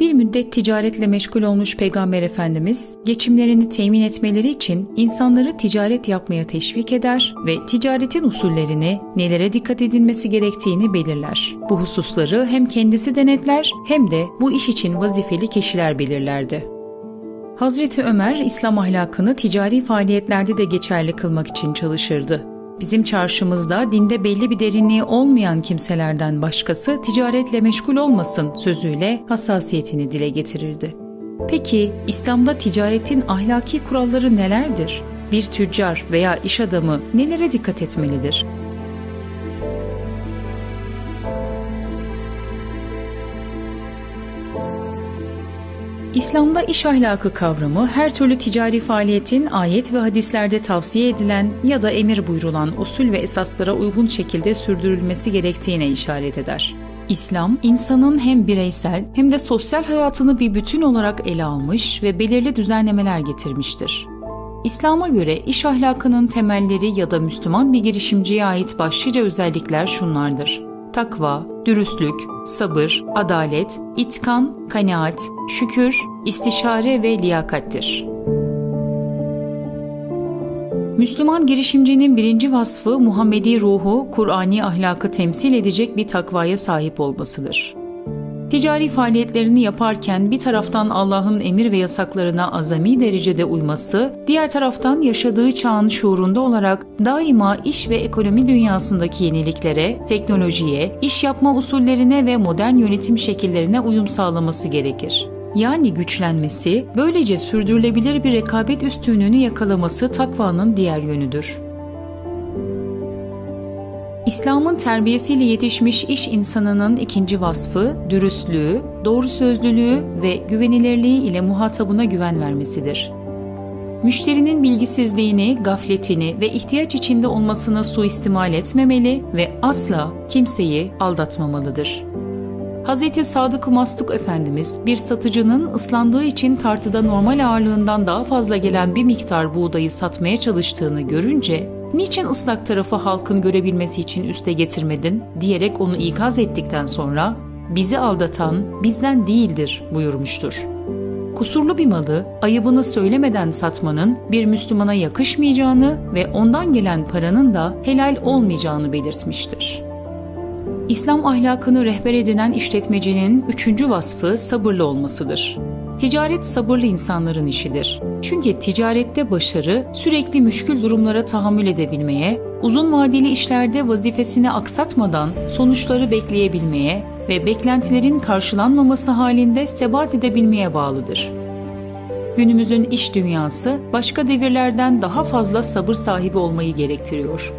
Bir müddet ticaretle meşgul olmuş Peygamber Efendimiz, geçimlerini temin etmeleri için insanları ticaret yapmaya teşvik eder ve ticaretin usullerini, nelere dikkat edilmesi gerektiğini belirler. Bu hususları hem kendisi denetler hem de bu iş için vazifeli kişiler belirlerdi. Hazreti Ömer, İslam ahlakını ticari faaliyetlerde de geçerli kılmak için çalışırdı. Bizim çarşımızda dinde belli bir derinliği olmayan kimselerden başkası ticaretle meşgul olmasın sözüyle hassasiyetini dile getirirdi. Peki İslam'da ticaretin ahlaki kuralları nelerdir? Bir tüccar veya iş adamı nelere dikkat etmelidir? İslam'da iş ahlakı kavramı her türlü ticari faaliyetin ayet ve hadislerde tavsiye edilen ya da emir buyurulan usul ve esaslara uygun şekilde sürdürülmesi gerektiğine işaret eder. İslam, insanın hem bireysel hem de sosyal hayatını bir bütün olarak ele almış ve belirli düzenlemeler getirmiştir. İslam'a göre iş ahlakının temelleri ya da Müslüman bir girişimciye ait başlıca özellikler şunlardır takva, dürüstlük, sabır, adalet, itkan, kanaat, şükür, istişare ve liyakattir. Müslüman girişimcinin birinci vasfı Muhammedi ruhu, Kur'ani ahlakı temsil edecek bir takvaya sahip olmasıdır. Ticari faaliyetlerini yaparken bir taraftan Allah'ın emir ve yasaklarına azami derecede uyması, diğer taraftan yaşadığı çağın şuurunda olarak daima iş ve ekonomi dünyasındaki yeniliklere, teknolojiye, iş yapma usullerine ve modern yönetim şekillerine uyum sağlaması gerekir yani güçlenmesi, böylece sürdürülebilir bir rekabet üstünlüğünü yakalaması takvanın diğer yönüdür. İslam'ın terbiyesiyle yetişmiş iş insanının ikinci vasfı dürüstlüğü, doğru sözlülüğü ve güvenilirliği ile muhatabına güven vermesidir. Müşterinin bilgisizliğini, gafletini ve ihtiyaç içinde olmasını suistimal etmemeli ve asla kimseyi aldatmamalıdır. Hz. Sadık Mastuk Efendimiz bir satıcının ıslandığı için tartıda normal ağırlığından daha fazla gelen bir miktar buğdayı satmaya çalıştığını görünce niçin ıslak tarafı halkın görebilmesi için üste getirmedin diyerek onu ikaz ettikten sonra bizi aldatan bizden değildir buyurmuştur. Kusurlu bir malı ayıbını söylemeden satmanın bir Müslümana yakışmayacağını ve ondan gelen paranın da helal olmayacağını belirtmiştir. İslam ahlakını rehber edinen işletmecinin üçüncü vasfı sabırlı olmasıdır. Ticaret sabırlı insanların işidir. Çünkü ticarette başarı sürekli müşkül durumlara tahammül edebilmeye, uzun vadeli işlerde vazifesini aksatmadan sonuçları bekleyebilmeye ve beklentilerin karşılanmaması halinde sebat edebilmeye bağlıdır. Günümüzün iş dünyası başka devirlerden daha fazla sabır sahibi olmayı gerektiriyor.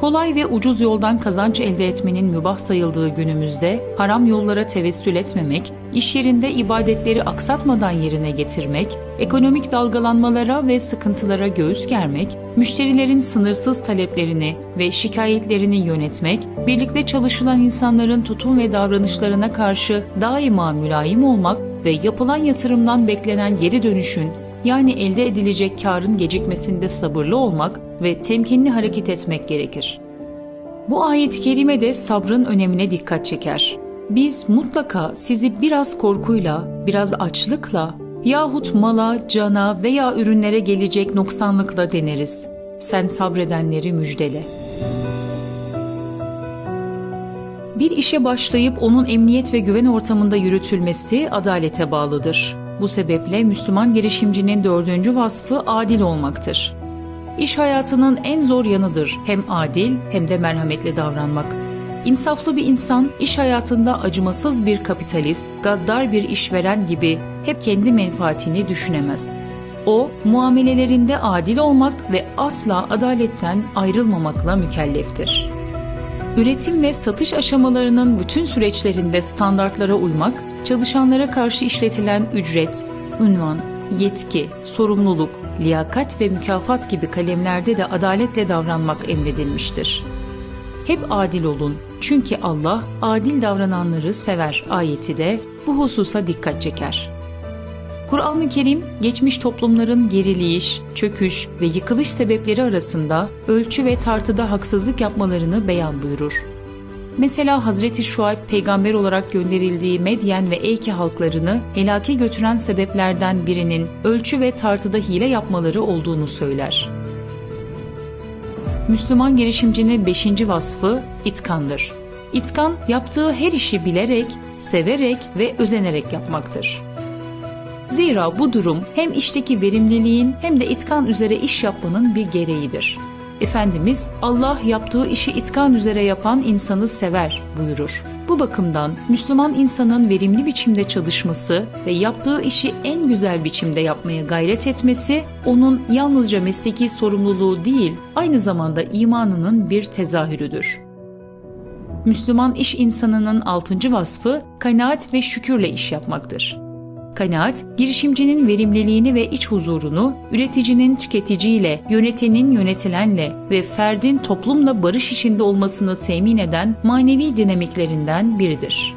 Kolay ve ucuz yoldan kazanç elde etmenin mübah sayıldığı günümüzde haram yollara tevessül etmemek, iş yerinde ibadetleri aksatmadan yerine getirmek, ekonomik dalgalanmalara ve sıkıntılara göğüs germek, müşterilerin sınırsız taleplerini ve şikayetlerini yönetmek, birlikte çalışılan insanların tutum ve davranışlarına karşı daima mülayim olmak ve yapılan yatırımdan beklenen geri dönüşün yani elde edilecek karın gecikmesinde sabırlı olmak ve temkinli hareket etmek gerekir. Bu ayet-i kerime de sabrın önemine dikkat çeker. Biz mutlaka sizi biraz korkuyla, biraz açlıkla yahut mala, cana veya ürünlere gelecek noksanlıkla deneriz. Sen sabredenleri müjdele. Bir işe başlayıp onun emniyet ve güven ortamında yürütülmesi adalete bağlıdır. Bu sebeple Müslüman girişimcinin dördüncü vasfı adil olmaktır. İş hayatının en zor yanıdır hem adil hem de merhametli davranmak. İnsaflı bir insan iş hayatında acımasız bir kapitalist, gaddar bir işveren gibi hep kendi menfaatini düşünemez. O, muamelelerinde adil olmak ve asla adaletten ayrılmamakla mükelleftir. Üretim ve satış aşamalarının bütün süreçlerinde standartlara uymak, çalışanlara karşı işletilen ücret, ünvan, yetki, sorumluluk, liyakat ve mükafat gibi kalemlerde de adaletle davranmak emredilmiştir. Hep adil olun çünkü Allah adil davrananları sever ayeti de bu hususa dikkat çeker. Kur'an-ı Kerim geçmiş toplumların geriliş, çöküş ve yıkılış sebepleri arasında ölçü ve tartıda haksızlık yapmalarını beyan buyurur. Mesela Hazreti Şuayb peygamber olarak gönderildiği Medyen ve Eyke halklarını helake götüren sebeplerden birinin ölçü ve tartıda hile yapmaları olduğunu söyler. Müslüman girişimcinin beşinci vasfı itkandır. İtkan yaptığı her işi bilerek, severek ve özenerek yapmaktır. Zira bu durum hem işteki verimliliğin hem de itkan üzere iş yapmanın bir gereğidir. Efendimiz Allah yaptığı işi itkan üzere yapan insanı sever buyurur. Bu bakımdan Müslüman insanın verimli biçimde çalışması ve yaptığı işi en güzel biçimde yapmaya gayret etmesi onun yalnızca mesleki sorumluluğu değil, aynı zamanda imanının bir tezahürüdür. Müslüman iş insanının altıncı vasfı kanaat ve şükürle iş yapmaktır. Kanaat, girişimcinin verimliliğini ve iç huzurunu, üreticinin tüketiciyle, yönetenin yönetilenle ve ferdin toplumla barış içinde olmasını temin eden manevi dinamiklerinden biridir.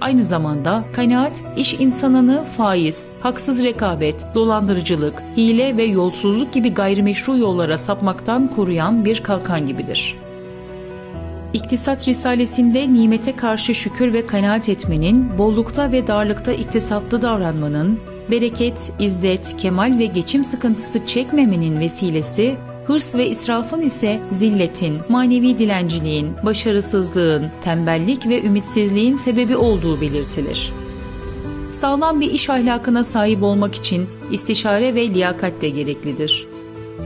Aynı zamanda kanaat, iş insanını faiz, haksız rekabet, dolandırıcılık, hile ve yolsuzluk gibi gayrimeşru yollara sapmaktan koruyan bir kalkan gibidir.'' İktisat Risalesinde nimete karşı şükür ve kanaat etmenin, bollukta ve darlıkta iktisatlı davranmanın, bereket, izzet, kemal ve geçim sıkıntısı çekmemenin vesilesi, hırs ve israfın ise zilletin, manevi dilenciliğin, başarısızlığın, tembellik ve ümitsizliğin sebebi olduğu belirtilir. Sağlam bir iş ahlakına sahip olmak için istişare ve liyakat de gereklidir.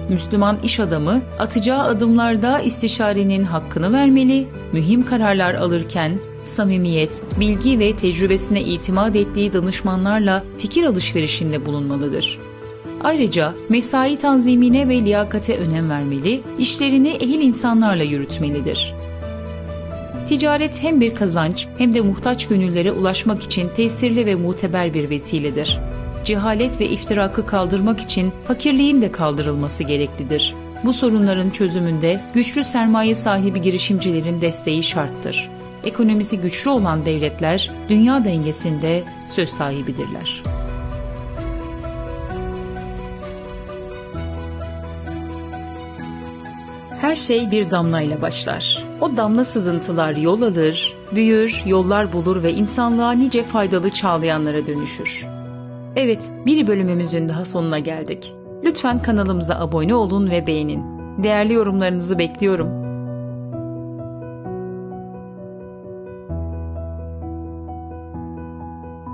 Müslüman iş adamı atacağı adımlarda istişarenin hakkını vermeli, mühim kararlar alırken samimiyet, bilgi ve tecrübesine itimat ettiği danışmanlarla fikir alışverişinde bulunmalıdır. Ayrıca mesai tanzimine ve liyakate önem vermeli, işlerini ehil insanlarla yürütmelidir. Ticaret hem bir kazanç hem de muhtaç gönüllere ulaşmak için tesirli ve muteber bir vesiledir cehalet ve iftirakı kaldırmak için fakirliğin de kaldırılması gereklidir. Bu sorunların çözümünde güçlü sermaye sahibi girişimcilerin desteği şarttır. Ekonomisi güçlü olan devletler dünya dengesinde söz sahibidirler. Her şey bir damlayla başlar. O damla sızıntılar yol alır, büyür, yollar bulur ve insanlığa nice faydalı çağlayanlara dönüşür. Evet, bir bölümümüzün daha sonuna geldik. Lütfen kanalımıza abone olun ve beğenin. Değerli yorumlarınızı bekliyorum.